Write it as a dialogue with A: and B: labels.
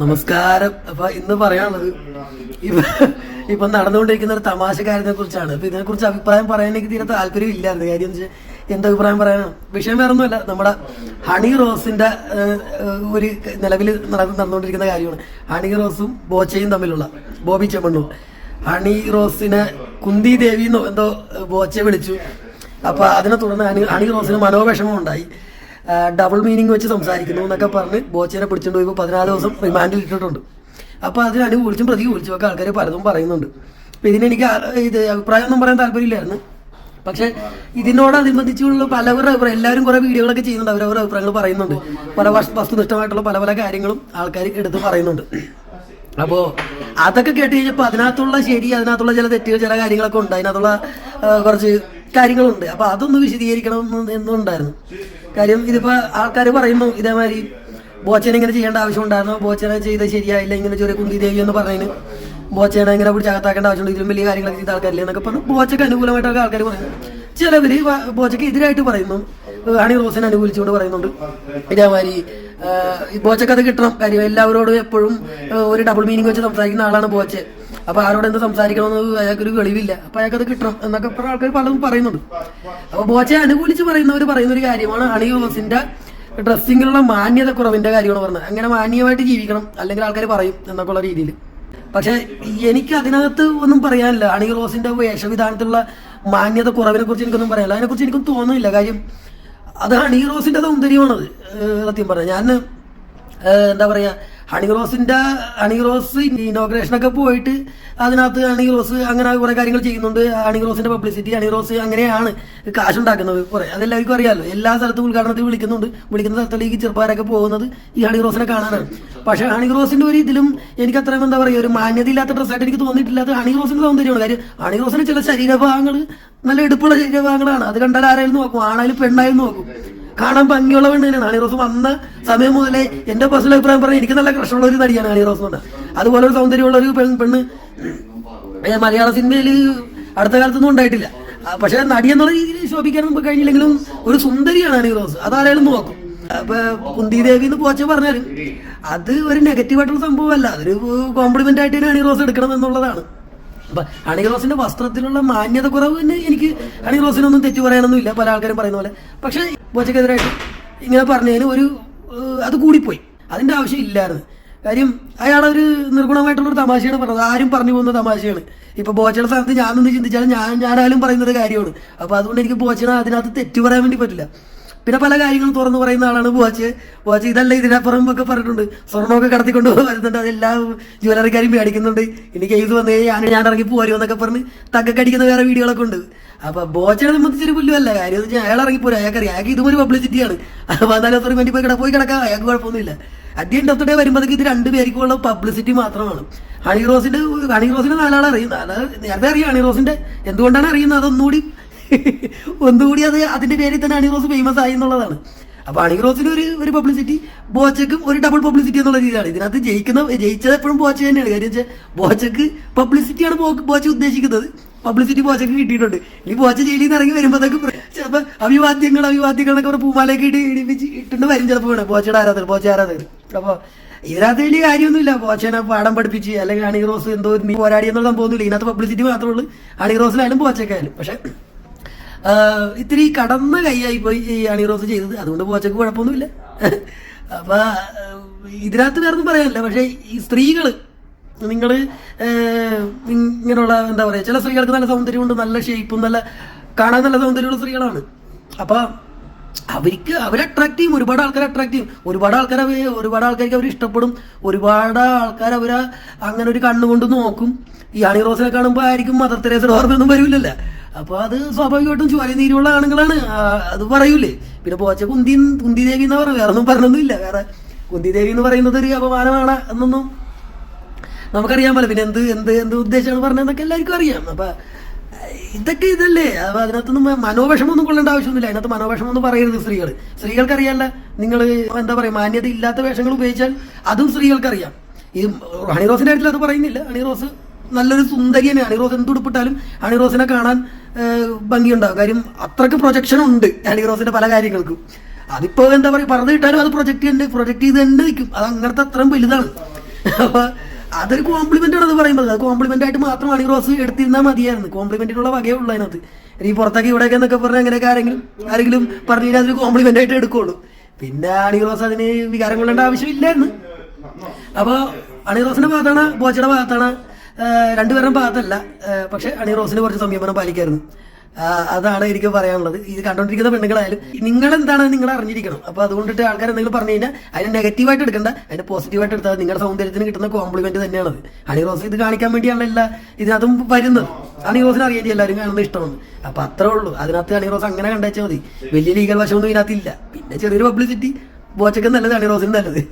A: നമസ്കാരം. അപ്പൊ ഇന്ന് പറയാനുള്ളത് ഇപ്പൊ ഇപ്പൊ നടന്നുകൊണ്ടിരിക്കുന്ന ഒരു തമാശ കാര്യത്തെ കുറിച്ചാണ്. അപ്പൊ ഇതിനെ കുറിച്ച് അഭിപ്രായം പറയാൻ എനിക്ക് തീരെ താല്പര്യം ഇല്ലായിരുന്നു. കാര്യം എന്ന് വെച്ചാൽ എന്ത് അഭിപ്രായം പറയാനാണ് വിഷയം വേറെ ഒന്നുമല്ല നമ്മുടെ ഹണി റോസിന്റെ ഒരു നിലവിൽ നടന്നുകൊണ്ടിരിക്കുന്ന കാര്യമാണ്. ഹണി റോസും ബോച്ചയും തമ്മിലുള്ള ബോബി ചെമ്മണ്ണും. ഹണി റോസിനെ കുന്തി ദേവി എന്നോ എന്തോ ബോച്ചെ വിളിച്ചു. അപ്പൊ അതിനെ തുടർന്ന് ഹണി ഹണി റോസിന് മനോവിഷമം ഉണ്ടായി ഡബിൾ മീനിങ് വെച്ച് സംസാരിക്കുന്നു എന്നൊക്കെ പറഞ്ഞ് ബോച്ചേനെ പിടിച്ചുകൊണ്ട് പോയി പതിനാല് ദിവസം റിമാൻഡിൽ ഇട്ടിട്ടുണ്ട്. അപ്പൊ അതിന് പ്രതി വിളിച്ചും ഒക്കെ ആൾക്കാർ പലതും പറയുന്നുണ്ട്. അപ്പൊ ഇതിനെനിക്ക് ഇത് അഭിപ്രായം ഒന്നും പറയാൻ താല്പര്യമില്ലായിരുന്നു. പക്ഷെ ഇതിനോടനുബന്ധിച്ചുള്ള പലവരുടെ അഭിപ്രായം എല്ലാവരും കുറെ വീഡിയോകളൊക്കെ ചെയ്യുന്നുണ്ട് അവരവരുടെ അഭിപ്രായങ്ങൾ പറയുന്നുണ്ട്. പല വസ്- വസ്തുനിഷ്ഠമായിട്ടുള്ള പല പല കാര്യങ്ങളും ആൾക്കാർ എടുത്ത് പറയുന്നുണ്ട്. അപ്പോ അതൊക്കെ കേട്ട് കഴിഞ്ഞപ്പോ അതിനകത്തുള്ള ശരി അതിനകത്തുള്ള ചില തെറ്റുകൾ ചില കാര്യങ്ങളൊക്കെ ഉണ്ട്. അതിനകത്തുള്ള കുറച്ച് കാര്യങ്ങളുണ്ട്. അപ്പൊ അതൊന്ന് വിശദീകരിക്കണം എന്നുണ്ടായിരുന്നു. കാര്യം ഇതിപ്പോ ആൾക്കാർ പറയുന്നു ഇതേമാതിരി ബോച്ചനെ ഇങ്ങനെ ചെയ്യേണ്ട ആവശ്യം ഉണ്ടായിരുന്നു ബോച്ചനെ ചെയ്ത് ശരിയായില്ല ഇങ്ങനെ ചെറിയ കുന്തി ദേവി എന്ന് പറയുന്നത് ബോച്ചനെ ഇങ്ങനെ പിടിച്ച് അകത്താക്കേണ്ട ആവശ്യമുണ്ട്. ഇതിലും വലിയ കാര്യങ്ങളൊക്കെ ചെയ്ത ആൾക്കാരില്ല എന്നൊക്കെ പറഞ്ഞു ബോച്ചക്ക് അനുകൂലമായിട്ടൊക്കെ ആൾക്കാർ പറയുന്നു. ചിലവര് ബോച്ചക്ക് എതിരായിട്ട് പറയുന്നു. ഹണി റോസിനെ അനുകൂലിച്ചുകൊണ്ട് പറയുന്നുണ്ട്. ഇതേമാതിരി ആ, ഈ ബോച്ചക്ക് അത് കിട്ടണം. കാര്യം എല്ലാവരോടും എപ്പോഴും ഒരു ഡബിൾ മീനിങ് വെച്ച് സംസാരിക്കുന്ന ആളാണ് ബോച്ച. അപ്പൊ ആരോട് എന്ത് സംസാരിക്കണമെന്ന് അയാൾക്കൊരു വെളിവില്ല അപ്പൊ അയാൾക്കത് കിട്ടണം എന്നൊക്കെ പറഞ്ഞ ആൾക്കാർ പലതും പറയുന്നുണ്ട്. അപ്പൊ ബോച്ചയെ അനുകൂലിച്ച് പറയുന്നവർ പറയുന്ന ഒരു കാര്യമാണ് ഹണി റോസിന്റെ ഡ്രസ്സിങ്ങിലുള്ള മാന്യത കുറവിന്റെ കാര്യമാണ് പറഞ്ഞത്. അങ്ങനെ മാന്യമായിട്ട് ജീവിക്കണം അല്ലെങ്കിൽ ആൾക്കാർ പറയും എന്നൊക്കെ ഉള്ള രീതിയിൽ പക്ഷെ എനിക്ക് അതിനകത്ത് ഒന്നും പറയാനില്ല. അണി റോസിന്റെ വേഷവിധാനത്തിലുള്ള മാന്യത കുറവിനെ കുറിച്ച് എനിക്കൊന്നും പറയാനില്ല. അതിനെ കുറിച്ച് എനിക്കും തോന്നുന്നില്ല. കാര്യം അത് അണി റോസിന്റെ സൗന്ദര്യമാണത്. സത്യം പറഞ്ഞത് ഞാൻ എന്താ പറയാ ഹണി റോസിന്റെ ഹണി റോസ് ഇനോഗ്രേഷൻ ഒക്കെ പോയിട്ട് അതിനകത്ത് ഹണി റോസ് അങ്ങനെ കുറെ കാര്യങ്ങൾ ചെയ്യുന്നുണ്ട്. ഹണി റോസിന്റെ പബ്ലിസിറ്റി ഹണി റോസ് അങ്ങനെയാണ് കാശുണ്ടാക്കുന്നത് കുറെ. അതെല്ലാവർക്കും അറിയാമല്ലോ എല്ലാ സ്ഥലത്തും ഉദ്ഘാടനത്തിൽ വിളിക്കുന്നുണ്ട്. വിളിക്കുന്ന സ്ഥലത്തേക്ക് ചെറുപ്പാരൊക്കെ പോകുന്നത് ഈ ഹണി റോസിനെ കാണാനാണ്. പക്ഷെ ഹണി റോസിന്റെ ഒരു ഇതിലും എനിക്ക് അത്രയും എന്താ പറയുക ഒരു മാന്യത ഇല്ലാത്ത ഡ്രസ്സായിട്ട് എനിക്ക് തോന്നിയിട്ടില്ലാത്ത ഹണി റോസിന്റെ സൗന്ദര്യമാണ്. കാര്യം ഹണി ചില ശരീരഭാഗങ്ങൾ നല്ല എടുപ്പുള്ള ശരീരഭാഗങ്ങളാണ്. അത് കണ്ടാൽ ആരായാലും നോക്കും. ആണായാലും പെണ്ണായാലും നോക്കും. കാണാൻ ഭംഗിയുള്ള പെണ്ണ് തന്നെയാണ്. റോസ് വന്ന സമയം മുതലേ എന്റെ പേഴ്സണൽ അഭിപ്രായം പറഞ്ഞാൽ എനിക്ക് നല്ല ക്രഷുള്ള ഒരു നടിയാണ് ഹണി റോസ് എന്ന് അതുപോലെ ഒരു സൗന്ദര്യമുള്ള ഒരു പെണ്ണ്. മലയാള സിനിമയിൽ അടുത്ത കാലത്തൊന്നും ഉണ്ടായിട്ടില്ല. പക്ഷെ നടി എന്നുള്ള രീതിയിൽ ശോഭിക്കാൻ കഴിഞ്ഞില്ലെങ്കിലും ഒരു സുന്ദരിയാണ് ഹണി റോസ്. അതാരായാലും നോക്കും. അപ്പൊ കുന്തി ദേവി എന്ന് പോച്ച പറഞ്ഞാലും അത് ഒരു നെഗറ്റീവ് ആയിട്ടുള്ള സംഭവമല്ല. അതൊരു കോംപ്ലിമെന്റ് ആയിട്ട് അണി റോസ് എടുക്കണം എന്നുള്ളതാണ്. അപ്പൊ ഹണി റോസിന്റെ വസ്ത്രത്തിലുള്ള മാന്യത കുറവ് തന്നെ എനിക്ക് ഹണി റോസിനൊന്നും തെറ്റു പറയാനൊന്നും ഇല്ല പല ആൾക്കാരും പറയുന്ന പോലെ. പക്ഷെ ബോച്ചക്കെതിരായിട്ട് ഇങ്ങനെ പറഞ്ഞതിന് ഒരു അത് കൂടിപ്പോയി. അതിന്റെ ആവശ്യം ഇല്ലായിരുന്നു. കാര്യം അയാളൊരു നിർഗുണമായിട്ടുള്ള ഒരു തമാശയാണ് പറഞ്ഞത്. ആരും പറഞ്ഞു പോകുന്ന തമാശയാണ്. ഇപ്പൊ ബോച്ചയുടെ സ്ഥാനത്ത് ഞാൻ നിന്ന് ചിന്തിച്ചാലും ഞാൻ ഞാനാലും പറയുന്നൊരു കാര്യമാണ്. അപ്പോൾ അതുകൊണ്ട് എനിക്ക് ബോച്ചയുടെ അതിനകത്ത് തെറ്റ് പറയാൻ വേണ്ടി പറ്റില്ല. പിന്നെ പല കാര്യങ്ങളും തുറന്നു പറയുന്ന ആളാണ് ബോച്ച്. ബോച്ച് ഇതല്ല ഇതിനപ്പുറം ഒക്കെ പറഞ്ഞിട്ടുണ്ട്. സ്വർണമൊക്കെ കടത്തിക്കൊണ്ട് വരുന്നുണ്ട് അതെല്ലാ ജ്വല്ലറിക്കാരും മേടിക്കുന്നുണ്ട്. ഇനി കേസ് വന്നേ ഞാൻ ഞാൻ ഇറങ്ങി പോരുമെന്നൊക്കെ പറഞ്ഞ് തക്കക്കടിക്കുന്ന വേറെ വീഡിയോകളൊക്കെ ഉണ്ട്. അപ്പൊ ബോച്ചനെ സംബന്ധിച്ചൊരു പുല്ലുമല്ല കാര്യം എന്ന് വെച്ചാൽ അയാൾ ഇറങ്ങി അയാൾക്ക് അയാൾക്കറിയാം അയാൾക്ക് ഇതുപോലെ പബ്ലിസിറ്റിയാണ് പതിനാല് ദിവസം വേണ്ടി പോയി കിട പോയി കിടക്കാം. അയാൾക്ക് കുഴപ്പമൊന്നുമില്ല. അദ്ദേഹം ദ ഡേ വരുമ്പോഴത്തേക്ക് ഇത് രണ്ട് പേർക്കുള്ള പബ്ലിസിറ്റി മാത്രമാണ്. ഹണി റോസിന്റെ ഹണി റോസിന്റെ നാലാളെ അറിയും നേരത്തെ അറിയാം ഹണി റോസിന്റെ. എന്തുകൊണ്ടാണ് അറിയുന്നത്? അതൊന്നുകൂടി ഒന്നുകൂടി അത് അതിന്റെ പേരിൽ തന്നെ ഹണി റോസ് ഫേമസ് ആയി എന്നുള്ളതാണ്. അപ്പൊ ഹണി ഒരു ഒരു പബ്ലിസിറ്റി ബോച്ചക്കും ഒരു ഡബിൾ പബ്ലിസിറ്റി എന്നുള്ള രീതിയിലാണ്. ഇതിനകത്ത് ജയിക്കുന്ന ജയിച്ചത് എപ്പോഴും ബോച്ച തന്നെയാണ്. കാര്യം വെച്ചാൽ ബോച്ചക്ക് പബ്ലിസിറ്റിയാണ് ബോച്ച ഉദ്ദേശിക്കുന്നത്. പബ്ലിസിറ്റി പോച്ചൊക്കെ കിട്ടിയിട്ടുണ്ട്. ഇനി ബോച്ച ജയിലിൽ നിന്ന് ഇറങ്ങി വരുമ്പോഴത്തേക്ക് ചിലപ്പോൾ അഭിവാദ്യങ്ങൾ അഭിവാദ്യങ്ങൾ എന്നൊക്കെ പറഞ്ഞ് പൂമാലയൊക്കെ ഇട്ട് ഇടിപ്പിച്ച് ഇട്ടുണ്ട് വരും ചിലപ്പോൾ വേണം ബോച്ചയുടെ ആരാധകർ ബോച്ച ആരാധകർ. അപ്പൊ ഇതിനകത്ത് വലിയ കാര്യമൊന്നുമില്ല. ബോച്ചനെ പാഠം പഠിപ്പിച്ച് അല്ലെങ്കിൽ അണി റോസ് എന്തോ നീ പോരാടി എന്നുള്ള സംഭവമൊന്നുമില്ല ഇതിനകത്ത് പബ്ലിസിറ്റി മാത്രമേ ഉള്ളൂ. അണി റോസിലായാലും ബോച്ചക്കായാലും പക്ഷെ ഇത്തിരി കടന്ന കൈയായി പോയി ഈ അണി റോസ് ചെയ്തത്. അതുകൊണ്ട് പോച്ചക്ക് കുഴപ്പമൊന്നുമില്ല. അപ്പൊ ഇതിനകത്ത് വേറെ ഒന്നും പറയാനില്ല. പക്ഷെ ഈ സ്ത്രീകൾ നിങ്ങൾ ആഹ് ഇങ്ങനെയുള്ള എന്താ പറയുക ചില സ്ത്രീകൾക്ക് നല്ല സൗന്ദര്യമുണ്ട് നല്ല ഷേപ്പും നല്ല കാണാൻ നല്ല സൗന്ദര്യമുള്ള സ്ത്രീകളാണ്. അപ്പോൾ അവർക്ക് അവരെ അട്രാക്ട് ചെയ്യും ഒരുപാട് ആൾക്കാരെ അട്രാക്ട് ചെയ്യും. ഒരുപാട് ആൾക്കാർ ഒരുപാട് ആൾക്കാർക്ക് അവർ ഇഷ്ടപ്പെടും. ഒരുപാട് ആൾക്കാർ അവർ അങ്ങനെ ഒരു കണ്ണുകൊണ്ട് നോക്കും. ഈ അണി റോസിനെ കാണുമ്പോൾ ആയിരിക്കും മദർ തെരേസയുടെ ഓർമ്മയൊന്നും വരില്ലല്ലോ അപ്പോൾ അത് സ്വാഭാവികമായിട്ടും ചുവല നീരുള്ള ആണുങ്ങളാണ്. അത് പറയൂലേ. പിന്നെ പോച്ച കുന്തി കുന്തി ദേവി എന്ന് പറഞ്ഞു വേറെ ഒന്നും പറഞ്ഞൊന്നുമില്ല. വേറെ കുന്തി ദേവി എന്ന് പറയുന്നത് ഒരു അപമാനമാണ് എന്നൊന്നും നമുക്കറിയാൻ പോലെ പിന്നെ എന്ത് എന്ത് എന്ത് ഉദ്ദേശമാണ് പറഞ്ഞതെന്നൊക്കെ എല്ലാവർക്കും അറിയാം. അപ്പൊ ഇതൊക്കെ ഇതല്ലേ. അപ്പൊ അതിനകത്തൊന്നും മനോവിഷമൊന്നും കൊള്ളേണ്ട ആവശ്യമൊന്നുമില്ല. അതിനകത്ത് മനോവിഷമൊന്നും പറയരുത് സ്ത്രീകൾ സ്ത്രീകൾക്കറിയാല്ല നിങ്ങൾ എന്താ പറയാ മാന്യത ഇല്ലാത്ത വേഷങ്ങൾ ഉപയോഗിച്ചാൽ അതും സ്ത്രീകൾക്കറിയാം. ഈ ഹണിറോസിന്റെ കാര്യത്തിൽ അത് പറയുന്നില്ല. ഹണിറോസ് നല്ലൊരു സുന്ദരി തന്നെയാണ്. ഹണി റോസ് എന്തുടുപ്പിട്ടാലും ഹണി റോസിനെ കാണാൻ ഭംഗിയുണ്ടാവും. കാര്യം അത്രയ്ക്ക് പ്രൊജക്ഷൻ ഉണ്ട് ഹണിറോസിന്റെ പല കാര്യങ്ങൾക്കും. അതിപ്പോ എന്താ പറയുക പറഞ്ഞു കിട്ടാലും അത് പ്രൊജക്ട് ഉണ്ട് പ്രൊജക്ട് ചെയ്ത് തന്നെ നിൽക്കും അത് അങ്ങനത്തെ അത്രയും വലുതാണ്. അപ്പൊ അതൊരു കോംപ്ലിമെന്റ് ആണ് അത് പറയുമ്പോൾ അത് കോംപ്ലിമെന്റ് ആയിട്ട് മാത്രം അണി റോസ് എടുത്തിരുന്നാൽ മതിയായിരുന്നു. കോംപ്ലിമെന്റിനുള്ള വകയേ ഉള്ളൂ അതിനകത്ത്. ഈ പുറത്തൊക്കെ ഇവിടെയൊക്കെ എന്നൊക്കെ പറഞ്ഞാൽ അങ്ങനെയൊക്കെ ആരെങ്കിലും ആരെങ്കിലും പറഞ്ഞു കഴിഞ്ഞാൽ അതൊരു കോംപ്ലിമെന്റ് ആയിട്ട് എടുക്കുള്ളൂ. പിന്നെ അണി റോസ് അതിന് വികാരം കൊള്ളേണ്ട ആവശ്യമില്ലായിരുന്നു. അപ്പൊ അണി റോസിന്റെ ഭാഗത്താണ് ബോച്ചയുടെ ഭാഗത്താണ് രണ്ടുപേരുടെ ഭാഗത്തല്ല പക്ഷെ അണി റോസിന് കുറച്ച് സംയമനം പാലിക്കായിരുന്നു. അതാണ് എനിക്ക് പറയാനുള്ളത്. ഇത് കണ്ടോണ്ടിരിക്കുന്ന പെണ്ണുങ്ങളായാലും നിങ്ങൾ എന്താണ് നിങ്ങൾ അറിഞ്ഞിരിക്കണം. അപ്പൊ അതുകൊണ്ടിട്ട് ആൾക്കാർ എന്തെങ്കിലും പറഞ്ഞു കഴിഞ്ഞാൽ അതിനെ നെഗറ്റീവായിട്ട് എടുക്കണ്ട. അതിനെ പോസിറ്റീവായിട്ട് എടുത്താൽ നിങ്ങളുടെ സൗന്ദര്യത്തിന് കിട്ടുന്ന കോംപ്ലിമെന്റ് തന്നെയാണത്. അണി റോസ് ഇത് കാണിക്കാൻ വേണ്ടിയാണ് എല്ലാ ഇതിനകത്തും വരുന്നത്. അണി റോസിന് അറിയാൻ എല്ലാവരും കാണുന്നത് ഇഷ്ടമാണ്. അപ്പൊ അത്രേ ഉള്ളൂ. അതിനകത്ത് അണി റോസ് അങ്ങനെ കണ്ടേച്ചാൽ മതി. വലിയ ലീഗൽ വശമൊന്നും ഇതിനകത്തില്ല. പിന്നെ ചെറിയൊരു പബ്ലിസിറ്റി ബോച്ചയ്ക്ക് നല്ലത് അണി റോസിന് നല്ലത്.